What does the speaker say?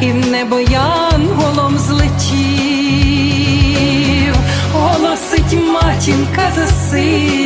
І в небо янголом злетів, голосить матінка за сином,